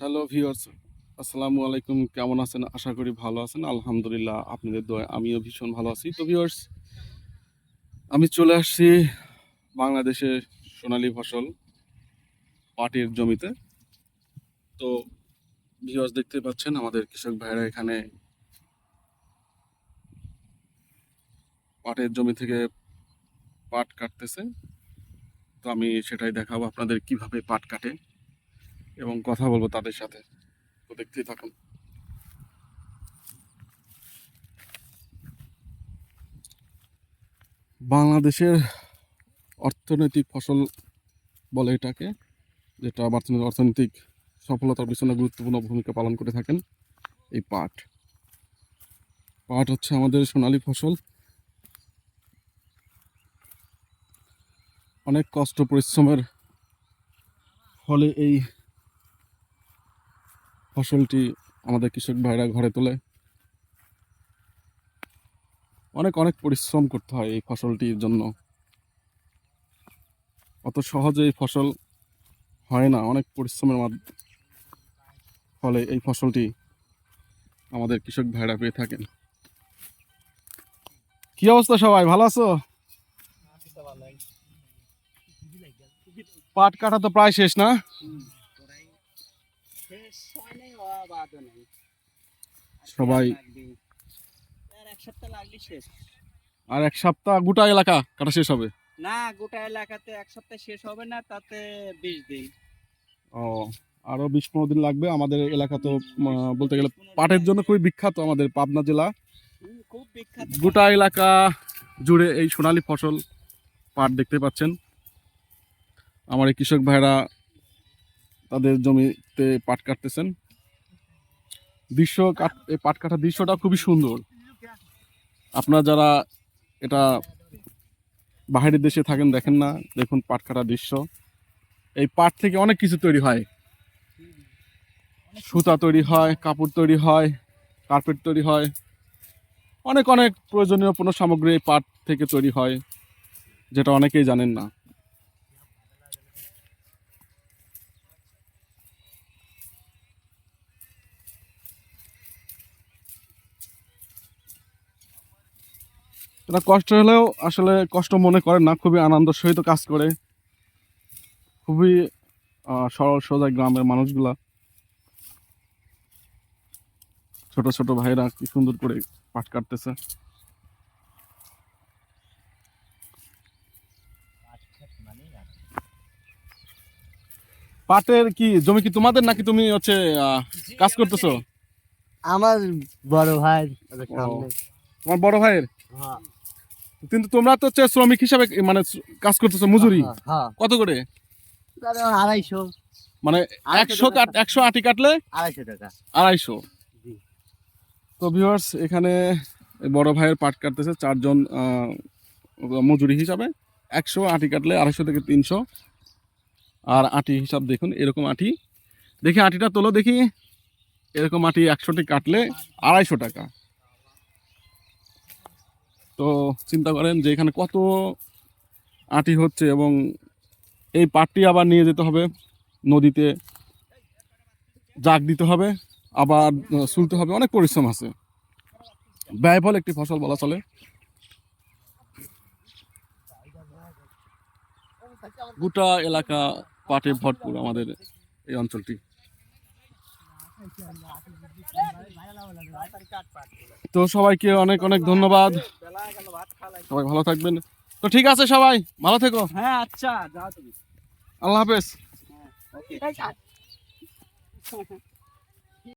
Hello viewers আসসালামু আলাইকুম কেমন আছেন? আশা করি ভালো আছেন। আলহামদুলিল্লাহ, আপনাদের দয় আমিও ভীষণ ভালো আছি। তো ভিউয়ার্স আমি চলে আসছি বাংলাদেশের সোনালী ফসল পাটের জমিতে। তো ভিউয়ার্স দেখতে পাচ্ছেন, আমাদের কৃষক ভাইরা এখানে পাটের জমি থেকে পাট কাটতেছে। তো, আমি সেটাই দেখাবো আপনাদের কীভাবে পাট কাটে। এবং কথা বলব তাদের সাথে। তো দেখতেই থাকুন। বাংলাদেশের অর্থনৈতিক ফসল বলে এটাকে, যেটা বর্তমানে অর্থনৈতিক সফলতার পিছনে গুরুত্বপূর্ণ ভূমিকা পালন করে থাকেন, এই পাট। পাট হচ্ছে আমাদের সোনালী ফসল। অনেক কষ্ট, পরিশ্রমের ফলে এই ফসলটি আমাদের কৃষক ভাইরা ঘরে তোলে। অনেক অনেক পরিশ্রম করতে হয় এই ফসলটির জন্য। অত সহজে এই ফসল হয় না, অনেক পরিশ্রমের মাধ্যমে ফলে এই ফসলটি আমাদের কৃষক ভাইরা পেয়ে থাকেন। কি অবস্থা সবাই, ভালো আছো? পাট কাটা তো প্রায় শেষ না? সবাই এক সপ্তাহ লাগলে শেষ। আর এক সপ্তাহ গোটা এলাকা কাটা শেষ হবে? না গোটা এলাকাতে এক সপ্তাহ শেষ হবে না তাতে বিশ দিন। ও আরও বিশ পনেরো দিন লাগবে। আমাদের এলাকা তো বলতে গেলে পাটের জন্য খুবই বিখ্যাত আমাদের পাবনা জেলা। খুব বিখ্যাত গোটা এলাকা জুড়ে এই সোনালী ফসল পাট দেখতে পাচ্ছেন। আমার এই কৃষক ভাইরা তাদের জমিতে পাট কাটতেছেন। দৃশ্য এই পাট কাটার দৃশ্যটা খুবই সুন্দর। আপনারা যারা এটা বাইরের দেশে থাকেন, দেখেন না, দেখুন পাট কাটার দৃশ্য। এই পাট থেকে অনেক কিছু তৈরি হয়। সুতা তৈরি হয়, কাপড় তৈরি হয়, কার্পেট তৈরি হয়। অনেক অনেক প্রয়োজনীয় পণ্য সামগ্রী পাট থেকে তৈরি হয়, যেটা অনেকেই জানেন না। এটা কষ্ট হলেও আসলে কষ্ট মনে করেন না খুবই আনন্দ সহিত কাজ করে। খুবই সরল সোজা গ্রামের মানুষগুলা। ছোট ছোট ভাইরা কি সুন্দর করে পাট কাটতেছে। পাটের কি জমি কি তোমাদের নাকি তুমি হচ্ছে কাজ করতেছো? আমার বড় ভাই তোমার বড় ভাইয়ের? হ্যাঁ। কিন্তু তোমরা তো হচ্ছে শ্রমিক হিসাবে মানে কাজ করতেছো মজুরি। হ্যাঁ কত করে? আড়াইশো। মানে একশো কাট একশো আটি কাটলে? আড়াইশো টাকা। আড়াইশো। তো ভিউয়ার্স এখানে বড় ভাইয়ের পাট কাটতেছে চারজন মজুরি হিসাবে। একশো আটি কাটলে আড়াইশো থেকে তিনশো। আর আটি হিসাব দেখুন এরকম আটি। দেখি আটিটা তোলো দেখি। এরকম আটি একশোটি কাটলে আড়াইশো টাকা। তো চিন্তা করেন যে এখানে কত আটি হচ্ছে এবং এই পাটটি আবার নিয়ে যেতে হবে, নদীতে জাগ দিতে হবে, আবার শুলতে হবে, অনেক পরিশ্রম আছে। ব্যয়বহুল একটি ফসল বলা চলে। গোটা এলাকা পাটে ভরপুর আমাদের এই অঞ্চলটি। তো সবাইকে অনেক অনেক ধন্যবাদ। সবাই ভালো থাকবেন। তো ঠিক আছে সবাই ভালো থেকো। হ্যাঁ আচ্ছা যাও তুমি। আল্লাহ হাফেজ। ওকে